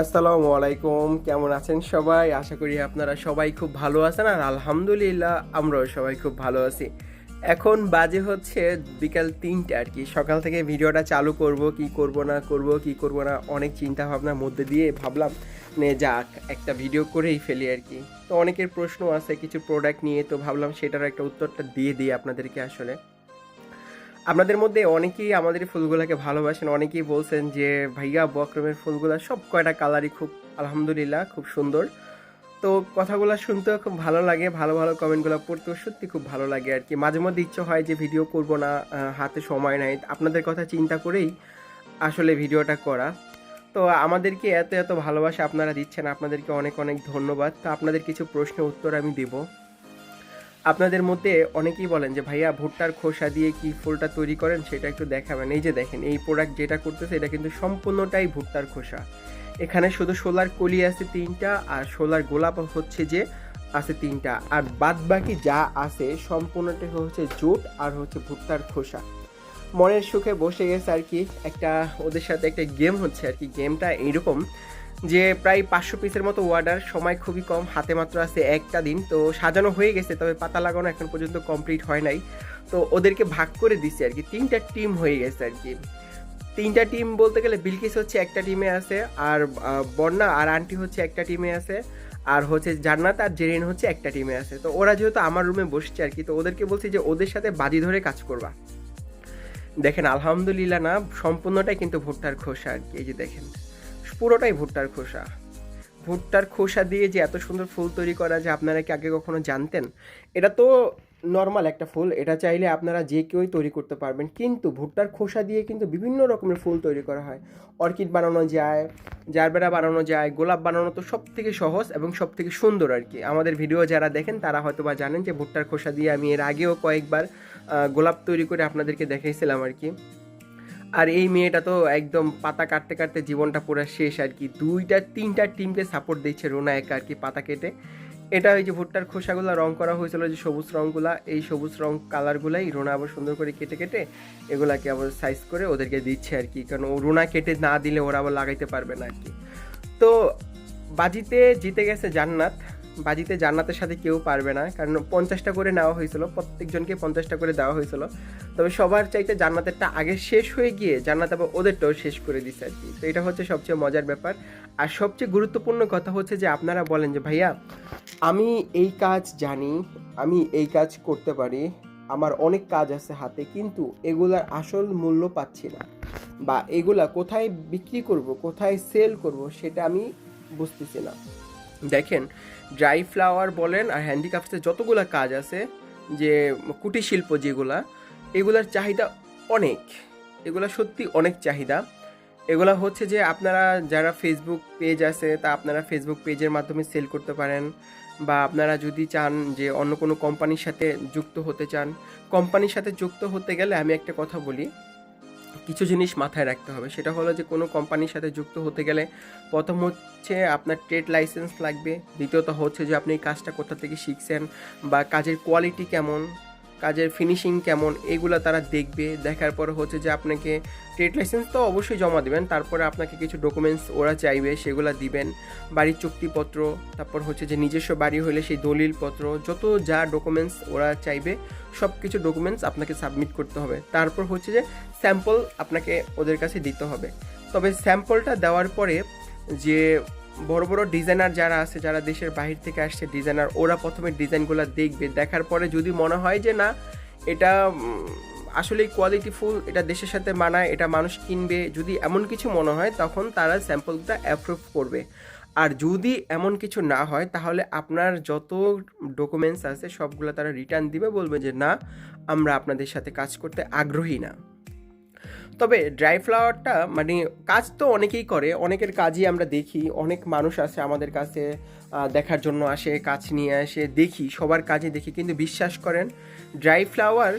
আসসালামু আলাইকুম, কেমন আছেন সবাই? আশা করি আপনারা সবাই খুব ভালো আছেন আর আলহামদুলিল্লাহ আমরাও সবাই খুব ভালো আছি। এখন বাজে হচ্ছে বিকাল তিনটে আর কি। সকাল থেকে ভিডিওটা চালু করব, কি করব না করব, কি করব না, অনেক চিন্তা ভাবনার মধ্যে দিয়ে ভাবলাম নে যাক, একটা ভিডিও করেই ফেলি আর কি। তো অনেকের প্রশ্ন আছে, কিছু প্রোডাক্ট নিয়ে, তো ভাবলাম সেটার একটা উত্তরটা দিয়ে দিই আপনাদেরকে আসলে। আপনাদের মধ্যে অনেকেই আমাদের ফুলগুলোকে ভালোবাসেন, অনেকেই বলছেন যে, ভাইয়া, বক্রমের ফুলগুলো সব কয়টা কালারই খুব, আলহামদুলিল্লাহ, খুব সুন্দর। তো কথাগুলো শুনতেও খুব ভালো লাগে, ভালো ভালো কমেন্টগুলো পড়তেও সত্যি খুব ভালো লাগে আর কি। মাঝে মধ্যে ইচ্ছে হয় যে, ভিডিও করব না হাতে সময় নাই। আপনাদের কথা চিন্তা করেই আসলে ভিডিওটা করা। তো আমাদেরকে এত এত ভালোবাসা আপনারা দিচ্ছেন, আপনাদেরকে অনেক অনেক ধন্যবাদ। তো আপনাদের কিছু প্রশ্নের উত্তর আমি দেবো। আপনাদের মধ্যে অনেকেই বলেন যে, ভাইয়া, ভুট্টার খোসা দিয়ে কি ফুলটা তৈরি করেন? সেটা একটু দেখাবেন। এই যে দেখেন, এই প্রোডাক্ট যেটা করতেছে, এটা কিন্তু সম্পূর্ণটাই ভুট্টার খোসা। এখানে শুধু সোলার কলি আছে তিনটা, আর সোলার গোলাপ হচ্ছে যে, আছে তিনটা। আর বাদ বাকি যা আছে সম্পূর্ণটা হচ্ছে জুট আর হচ্ছে ভুট্টার খোসা। মনের সুখে বসে গেছে আর কি। একটা ওদের সাথে একটা গেম হচ্ছে আর কি। গেমটা এইরকম যে প্রায় পাঁচশো পিসের মতো অর্ডার সময় খুবই কম, হাতে মাত্র আছে একটা দিন, তো সাজানো হয়ে গেছে, তবে পাতা লাগানো এখন পর্যন্ত কমপ্লিট হয় নাই। তো ওদেরকে ভাগ করে দিচ্ছে আর কি, তিনটা টিম হয়ে গেছে আর কি। তিনটা টিম বলতে গেলে বিলকিস হচ্ছে একটা টিমে আছে, আর বন্যা আর আন্টি হচ্ছে একটা টিমে আছে, আর হচ্ছে জান্নাত আর জেরিন হচ্ছে একটা টিমে আছে। তো ওরা যেহেতু আমার রুমে বসছে আর কি, তো ওদেরকে বলছি যে ওদের সাথে বাজি ধরে কাজ করবা। দেখেন, আলহামদুলিল্লাহ না, সম্পূর্ণটাই কিন্তু ভুট্টার খোসা আর কি, এই যে দেখেন। পুরোটাই ভুট্টার খোসা। ভুট্টার খোসা দিয়ে যে এত সুন্দর ফুল তৈরি করা যে আপনারা কি আগে কখনো জানতেন? এটা তো নর্মাল একটা ফুল, এটা চাইলে আপনারা যে কেউই তৈরি করতে পারবেন। কিন্তু ভুট্টার খোসা দিয়ে কিন্তু বিভিন্ন রকমের ফুল তৈরি করা হয়। অর্কিড বানানো যায়, জারবেরা বানানো যায়, গোলাপ বানানো তো সব থেকে সহজ এবং সব থেকে সুন্দর আর কি। আমাদের ভিডিও যারা দেখেন, তারা হয়তো বা জানেন যে ভুট্টার খোসা দিয়ে আমি এর আগেও কয়েকবার গোলাপ তৈরি করে আপনাদেরকে দেখাইছিলাম আর কি। আর এই মেয়েটা তো একদম পাতা কাটতে কাটতে জীবনটা পুরো শেষ আর কি। দুইটা, তিনটা টিমকে সাপোর্ট দিচ্ছে রোনা একা আর কি পাতা কেটে। এটা ওই যে ভুট্টার খোসাগুলো রং করা হয়েছিল যে সবুজ রঙগুলা এই সবুজ রং কালারগুলাই রোনা আবার সুন্দর করে কেটে কেটে এগুলাকে আবার সাইজ করে ওদেরকে দিচ্ছে আর কি। কারণ রোনা কেটে না দিলে ওরা আবার লাগাইতে পারবে না আর কি। তো বাজিতে জিতে গেছে জান্নাত। বাজিতে জান্নাতের সাথে কেউ পারবে না। কারণ পঞ্চাশটা করে নেওয়া হয়েছিল, প্রত্যেকজনকে পঞ্চাশটা করে দেওয়া হয়েছিল। তবে সবার চাইতে জান্নাতেরটা আগে শেষ হয়ে গিয়ে জান্নাত আবার ওদেরটাও শেষ করে দিচ্ছে আর কি। তো এটা হচ্ছে সবচেয়ে মজার ব্যাপার। আর সবচেয়ে গুরুত্বপূর্ণ কথা হচ্ছে যে আপনারা বলেন যে, ভাইয়া, আমি এই কাজ জানি, আমি এই কাজ করতে পারি, আমার অনেক কাজ আছে হাতে, কিন্তু এগুলার আসল মূল্য পাচ্ছি না। বা এগুলা কোথায় বিক্রি করব, কোথায় সেল করব, সেটা আমি বুঝতেছি না। দেখেন ড্রাই ফ্লাওয়ার বলেন আর হ্যান্ডিক্রাফটসের যতগুলো কাজ আছে, যে কুটির শিল্প যেগুলা, এগুলার চাহিদা অনেক। এগুলা সত্যি অনেক চাহিদা। এগুলা হচ্ছে যে আপনারা যারা ফেসবুক পেজ আছে, তা আপনারা ফেসবুক পেজের মাধ্যমে সেল করতে পারেন বা আপনারা যদি চান যে অন্য কোনো কোম্পানির সাথে যুক্ত হতে চান কোম্পানির সাথে যুক্ত হতে গেলে আমি একটা কথা বলি। কিছু জিনিস মাথায় রাখতে হবে। সেটা হলো যে, কোনো কোম্পানির সাথে যুক্ত হতে গেলে প্রথম হচ্ছে আপনার ট্রেড লাইসেন্স লাগবে। দ্বিতীয়ত হচ্ছে যে, আপনি কাজটা কোথা থেকে শিখছেন বা কাজের কোয়ালিটি কেমন? কাজের ফিনিশিং কেমন, এগুলো তারা দেখবে। দেখার পর হচ্ছে যে আপনাকে ট্রেড লাইসেন্স তো অবশ্যই জমা দেবেন, তারপরে আপনাকে কিছু ডকুমেন্টস ওরা চাইবে, সেগুলো দিবেন। বাড়ির চুক্তিপত্র, তারপর হচ্ছে যে নিজস্ব বাড়ি হলে সেই দলিলপত্র, যত যা ডকুমেন্টস ওরা চাইবে সব কিছু ডকুমেন্টস আপনাকে সাবমিট করতে হবে। তারপর হচ্ছে যে স্যাম্পল আপনাকে ওদের কাছে দিতে হবে। তবে স্যাম্পলটা দেওয়ার পরে যে বড় বড় ডিজাইনার যারা আছে, যারা দেশের বাহির থেকে আসছে ডিজাইনার ওরা প্রথমে ডিজাইনগুলো দেখবে। দেখার পরে যদি মনে হয় যে, না, এটা আসলে কোয়ালিটি ফুল এটা দেশের সাথে মানায়, এটা মানুষ কিনবে। যদি এমন কিছু মনে হয়, তখন তারা স্যাম্পলটা অ্যাপ্রুভ করবে। আর যদি এমন কিছু না হয়, তাহলে আপনার যত ডকুমেন্টস আছে, সবগুলো তারা রিটার্ন দিবে, বলবে যে, না, আমরা আপনাদের সাথে কাজ করতে আগ্রহী না। তবে ড্রাই ফ্লাওয়ারটা মানে কাজ তো অনেকেই করে, অনেকের কাজই আমরা দেখি, অনেক মানুষ আসে আমাদের কাছে দেখার জন্য আসে, কাজ নিয়ে আসে, দেখি, সবার কাজে দেখি, কিন্তু বিশ্বাস করেন ড্রাই ফ্লাওয়ার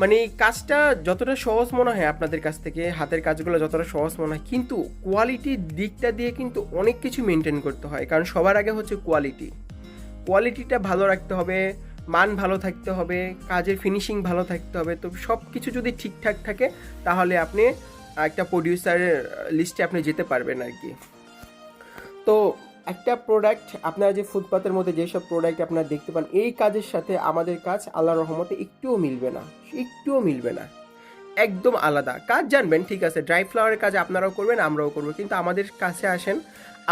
মানে কাজটা যতটা সহজ মনে হয় আপনাদের কাছ থেকে, হাতের কাজগুলো যতটা সহজ মনে হয়, কিন্তু কোয়ালিটির দিকটা দিয়ে কিন্তু অনেক কিছু মেনটেন করতে হয়, কারণ সবার আগে হচ্ছে কোয়ালিটি কোয়ালিটিটা ভালো রাখতে হবে মান ভালো থাকতে হবে, কাজের ফিনিশিং ভালো থাকতে হবে, তো সব কিছু যদি ঠিকঠাক থাকে, তাহলে আপনি একটা প্রডিউসারের লিস্টে আপনি যেতে পারবেন আর কি। তো একটা প্রোডাক্ট আপনারা যে ফুটপাতের মধ্যে যেসব প্রোডাক্ট আপনারা দেখতে পান, এই কাজের সাথে আমাদের কাজ আল্লাহ রহমতে একটুও মিলবে না, একটুও মিলবে না। একদম আলাদা। কাজ জানবেন, ঠিক আছে। ড্রাই ফ্লাওয়ারের কাজ আপনারাও করবেন, আমরাও করব। কিন্তু আমাদের কাছে আসেন,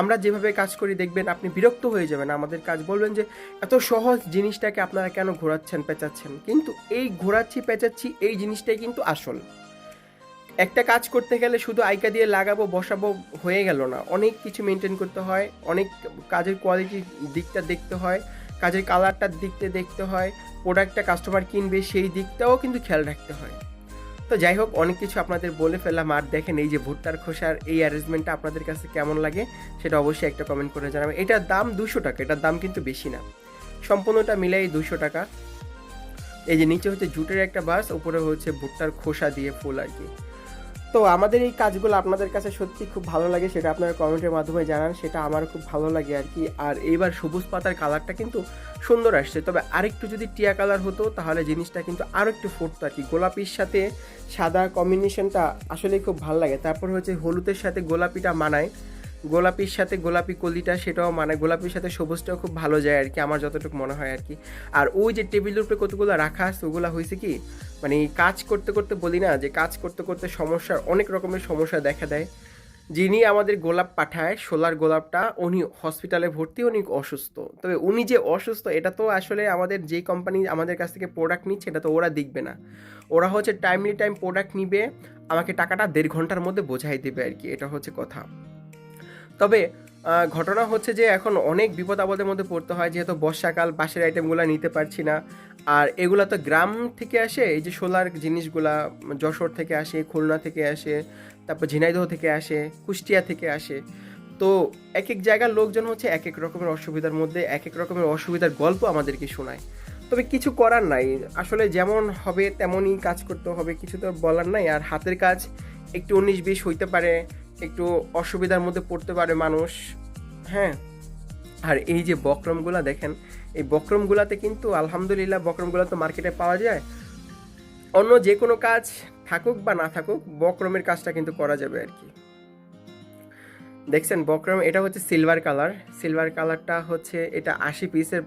আমরা যেভাবে কাজ করি, দেখবেন আপনি বিরক্ত হয়ে যাবেন। আমাদের কাজ বলবেন যে, এত সহজ জিনিসটাকে আপনারা কেন ঘোরাচ্ছেন, পেঁচাচ্ছেন? কিন্তু এই ঘোরাচ্ছি, পেঁচাচ্ছি, এই জিনিসটাই কিন্তু আসল। একটা কাজ করতে গেলে শুধু আইকা দিয়ে লাগাবো, বসাবো হয়ে গেল না। অনেক কিছু মেনটেন করতে হয়, অনেক কাজের কোয়ালিটির দিকটা দেখতে হয়, কাজের কালারটার দিকটা দেখতে হয় প্রোডাক্টটা কাস্টমার কিনবে সেই দিকটাও কিন্তু খেয়াল রাখতে হয়। তো যাই হোক, অনেক কিছু আপনাদের বলে ফেললাম আর দেখেন এই যে ভুট্টার খোসার এই অ্যারেঞ্জমেন্টটা আপনাদের কাছে কেমন লাগে, সেটা অবশ্যই একটা কমেন্ট করে জানাবেন। এটার দাম দুশো টাকা, এটার দাম কিন্তু বেশি না। সম্পূর্ণটা মিলাই দুশো টাকা। এই যে নিচে হচ্ছে জুটের একটা বাস, উপরে হচ্ছে ভুট্টার খোসা দিয়ে ফুল আর কি। তো আমাদের এই কাজগুলো আপনাদের কাছে সত্যি খুব ভালো লাগে, সেটা আপনারা কমেন্টের মাধ্যমে জানান, সেটা আমার খুব ভালো লাগে আর কি। আর এইবার সবুজ পাতার কালারটা কিন্তু সুন্দর আসছে। তবে আরেকটু যদি টিয়া কালার হতো, তাহলে জিনিসটা কিন্তু আরও একটু ফুটতো আর কি। গোলাপির সাথে সাদা কম্বিনেশনটা আসলেই খুব ভালো লাগে। তারপর হচ্ছে হলুদের সাথে গোলাপিটা মানায়। গোলাপির সাথে গোলাপি কলিটা সেটাও মানে গোলাপির সাথে সবুজটাও খুব ভালো যায় আর কি, আমার যতটুকু মনে হয় আর কি। আর ওই যে টেবিলের উপরে কতগুলো রাখা আছে, ওগুলো হয়েছে কি মানে কাজ করতে করতে বলি না, যে কাজ করতে করতে সমস্যার, অনেক রকমের সমস্যা দেখা দেয়। যিনি আমাদের গোলাপ পাঠায়, সোলার গোলাপটা, উনি হসপিটালে ভর্তি, উনি অসুস্থ। তবে উনি যে অসুস্থ, এটা তো আসলে আমাদের যে কোম্পানি আমাদের কাছ থেকে প্রোডাক্ট নিচ্ছে, এটা তো ওরা দেখবে না। ওরা হচ্ছে টাইমলি টাইম প্রোডাক্ট নিবে, আমাকে টাকাটা দেড় ঘণ্টার মধ্যে বোঝাই দেবে আর কি, এটা হচ্ছে কথা। তবে ঘটনা হচ্ছে যে এখন অনেক বিপদ আপদের মধ্যে পড়তে হয়, যেহেতু বর্ষাকাল বাসের আইটেমগুলো নিতে পারছি না। আর এগুলা তো গ্রাম থেকে আসে, এই যে সোলার জিনিসগুলা, যশোর থেকে আসে, খুলনা থেকে আসে, তারপর ঝিনাইদহ থেকে আসে, কুষ্টিয়া থেকে আসে। তো এক এক জায়গার লোকজন হচ্ছে এক এক রকমের অসুবিধার মধ্যে এক এক রকমের অসুবিধার গল্প আমাদেরকে শোনায়। তবে কিছু করার নাই। আসলে যেমন হবে, তেমনই কাজ করতে হবে, কিছু তো বলার নাই। আর হাতের কাজ একটু উনিশ বিশ হইতে পারে একটু অসুবিধার মধ্যে পড়তে পারে মানুষ হ্যাঁ? আর এই যে বক্রমগুলা দেখেন, এই বক্রমগুলাতে কিন্তু আলহামদুলিল্লাহ বক্রমগুলা তো মার্কেটে পাওয়া যায়। অন্য যে কোনো কাজ থাকুক বা না থাকুক, বক্রমের কাজটা কিন্তু করা যাবে আর কি। দেখছেন, বক্রম এটা হচ্ছে সিলভার কালার সিলভার কালারটা হচ্ছে, এটা আশি পিসের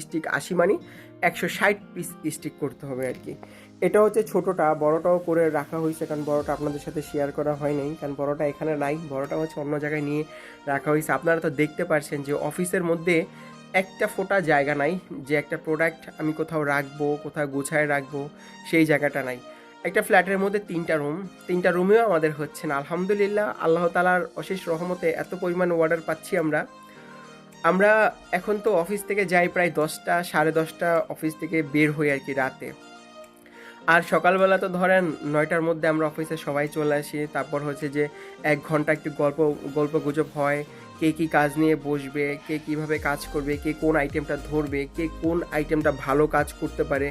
স্টিক আশি মানি, একশো ষাট পিস স্টিক করতে হবে আর কি। এটা হচ্ছে ছোটোটা, বড়টাও করে রাখা হয়েছে কারণ বড়টা আপনাদের সাথে শেয়ার করা হয় নাই। কারণ বড়টা এখানে নাই বড়টা হচ্ছে অন্য জায়গায় নিয়ে রাখা হয়েছে। আপনারা তো দেখতে পারছেন যে অফিসের মধ্যে একটা ফোটা জায়গা নাই, যে একটা প্রোডাক্ট আমি কোথাও রাখব, কোথাও গুছায় রাখব, সেই জায়গাটা নাই। একটা ফ্ল্যাটের মধ্যে তিনটা রুম তিনটা রুমেও আমাদের হচ্ছে না। আলহামদুলিল্লাহ, আল্লাহ তালার অশেষ রহমতে এত পরিমাণ অর্ডার পাচ্ছি আমরা। আমরা এখন তো অফিস থেকে যাই প্রায় দশটা, সাড়ে দশটা অফিস থেকে বের হই আর কি রাতে। আর সকালবেলা তো ধরেন নয়টার মধ্যে আমরা অফিসে সবাই চলে আসি, তারপর হচ্ছে যে এক ঘণ্টা একটু গল্প গল্প গুজব হয়, কে কী কাজ নিয়ে বসবে, কে কীভাবে কাজ করবে, কে কোন আইটেমটা ধরবে, কে কোন আইটেমটা ভালো কাজ করতে পারে,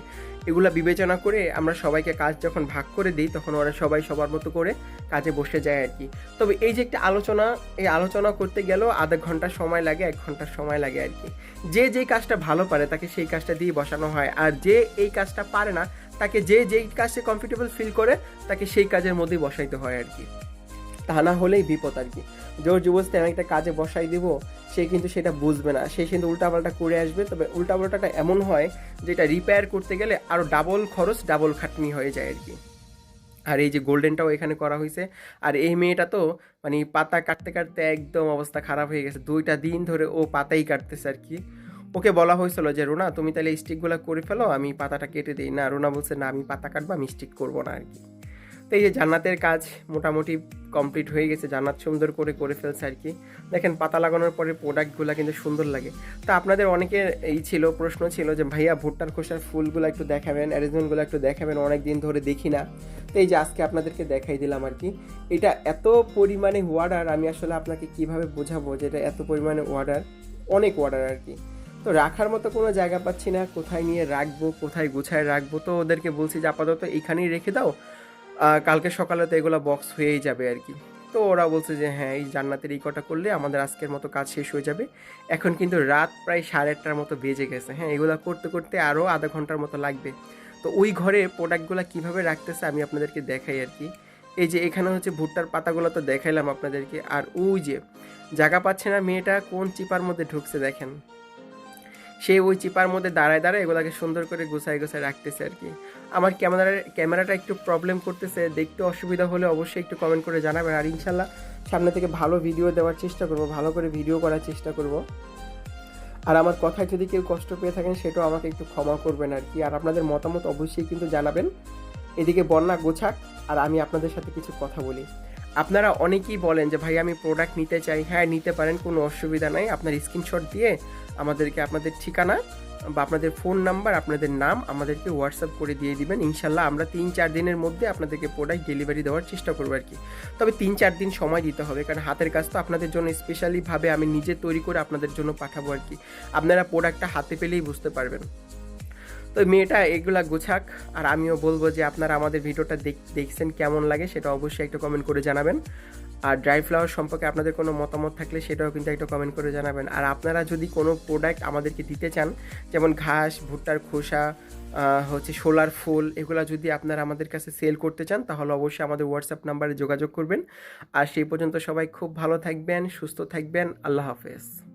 এগুলা বিবেচনা করে আমরা সবাইকে কাজ যখন ভাগ করে দিই, তখন ওরা সবাই সবার মতো করে কাজে বসে যায় আর কি। তবে এই যে একটা আলোচনা, এই আলোচনা করতে গেলেও আধা ঘণ্টা সময় লাগে, এক ঘণ্টার সময় লাগে আর কি। যে যেই কাজটা ভালো পারে, তাকে সেই কাজটা দিয়ে বসানো হয়। আর যে এই কাজটা পারে না তাকে যে যেই কাজে কমফর্টেবল ফিল করে, তাকে সেই কাজের মধ্যেই বসাইতে হয় আর কি। তা না হলেই বিপদ আর কি। জোর জবরদস্তি আমি একটা কাজে বসাই দিব, সে কিন্তু সেটা বুঝবে না। সে কিন্তু উল্টাপাল্টা করে আসবে, তবে উল্টাপাল্টাটা এমন হয়, যেটা রিপেয়ার করতে গেলে আরও ডাবল খরচ ডাবল খাটনি হয়ে যায় আর কি। আর এই যে গোল্ডেনটাও এখানে করা হয়েছে। আর এই মেয়েটা তো মানে পাতা কাটতে কাটতে একদম অবস্থা খারাপ হয়ে গেছে। দুইটা দিন ধরে ও পাতাই কাটতেছে আর কি। ওকে বলা হয়েছিল যে, রোনা, তুমি তাহলে স্টিকগুলো করে ফেলো, আমি পাতাটা কেটে দিই। না, রোনা বলছে, না, আমি পাতা কাটবো, আমি স্টিক করব না আর কি তো এই যে জান্নাতের কাজ মোটামুটি কমপ্লিট হয়ে গেছে, জান্নাত সুন্দর করে করে ফেলছে আর কি দেখেন, পাতা লাগানোর পরে প্রোডাক্টগুলো কিন্তু সুন্দর লাগে। তো আপনাদের অনেকের এই ছিল, প্রশ্ন ছিল যে, ভাইয়া, ভুট্টার খোসার ফুলগুলো একটু দেখাবেন অ্যারেঞ্জমেন্টগুলো একটু দেখাবেন অনেক দিন ধরে দেখি না। তো এই যে আজকে আপনাদেরকে দেখাই দিলাম আর কি এটা এত পরিমাণে ওয়ার্ডার আমি আসলে আপনাকে কীভাবে বোঝাবো যে এটা এত পরিমাণে ওয়ার্ডার অনেক ওয়ার্ডার আর কি তো রাখার মতো কোনো জায়গা পাচ্ছি না। কোথায় নিয়ে রাখব, কোথায় গুছায় রাখব? তো ওদেরকে বলছি যে আপাতত এখানেই রেখে দাও। কালকে সকালে তো এগুলো বক্স হয়েই যাবে আর কি। তো ওরা বলছে যে হ্যাঁ এই জান্নাতের এই কটা করলে আমাদের আজকের মতো কাজ শেষ হয়ে যাবে। এখন কিন্তু রাত প্রায় সাড়ে আটটার মতো বেজে গেছে। হ্যাঁ এগুলো করতে করতে আরও আধা ঘণ্টার মতো লাগবে। তো ওই ঘরে প্রোডাক্টগুলো কীভাবে রাখতেছে আমি আপনাদেরকে দেখাই আর কি। এই যে এখানে হচ্ছে ভুট্টার পাতাগুলো তো দেখাইলাম আপনাদেরকে। আর ওই যে, জায়গা পাচ্ছে না মেয়েটা, কোন চিপার মধ্যে ঢুকছে দেখেন। সে ওই চিপার মধ্যে দাঁড়ায় দাঁড়ায় এগুলাকে সুন্দর করে গুছাই গুছাই রাখতেছে আর কি। আমার ক্যামেরার, ক্যামেরাটা একটু প্রবলেম করতেছে, দেখতে অসুবিধা হলে অবশ্যই একটু কমেন্ট করে জানাবেন। আর ইনশাল্লাহ সামনে থেকে ভালো ভিডিও দেওয়ার চেষ্টা করব, ভালো করে ভিডিও করার চেষ্টা করব। আর আমার কথায় যদি কেউ কষ্ট পেয়ে থাকেন, সেটাও আমাকে একটু ক্ষমা করবেন আর কি। আর আপনাদের মতামত অবশ্যই কিন্তু জানাবেন। এদিকে বন্যা গোছাক, আর আমি আপনাদের সাথে কিছু কথা বলি। আপনারা অনেকেই বলেন যে, ভাই, আমি প্রোডাক্ট নিতে চাই। হ্যাঁ নিতে পারেন, কোনো অসুবিধা নাই। আপনার স্ক্রিনশট দিয়ে আমাদেরকে আপনাদের ঠিকানা বা আপনাদের ফোন নাম্বার আপনাদের নাম আমাদেরকে হোয়াটসঅ্যাপ করে দিয়ে দিবেন। ইনশাল্লাহ আমরা তিন চার দিনের মধ্যে আপনাদেরকে প্রোডাক্ট ডেলিভারি দেওয়ার চেষ্টা করব আর কি। তবে তিন চার দিন সময় দিতে হবে, কারণ হাতের কাজ তো আপনাদের জন্য স্পেশালিভাবে আমি নিজে তৈরি করে আপনাদের জন্য পাঠাবো আর কি। আপনারা প্রোডাক্টটা হাতে পেলেই বুঝতে পারবেন। তো মেয়েটা এগুলা গোছাক, আর আমিও বলব যে আপনারা আমাদের ভিডিওটা দেখ- দেখছেন কেমন লাগে সেটা অবশ্যই একটা কমেন্ট করে জানাবেন। আর ড্রাই ফ্লাওয়ার সম্পর্কে আপনাদের কোনো মতামত থাকলে সেটাও কিন্তু একটা কমেন্ট করে জানাবেন। আর আপনারা যদি কোনো প্রোডাক্ট আমাদেরকে দিতে চান, যেমন ঘাস, ভুট্টার খোসা হচ্ছে সোলার ফুল, এগুলা যদি আপনারা আমাদের কাছে সেল করতে চান, তাহলে অবশ্যই আমাদের হোয়াটসঅ্যাপ নাম্বারে যোগাযোগ করবেন। আর সেই পর্যন্ত সবাই খুব ভালো থাকবেন, সুস্থ থাকবেন, আল্লাহ হাফেজ।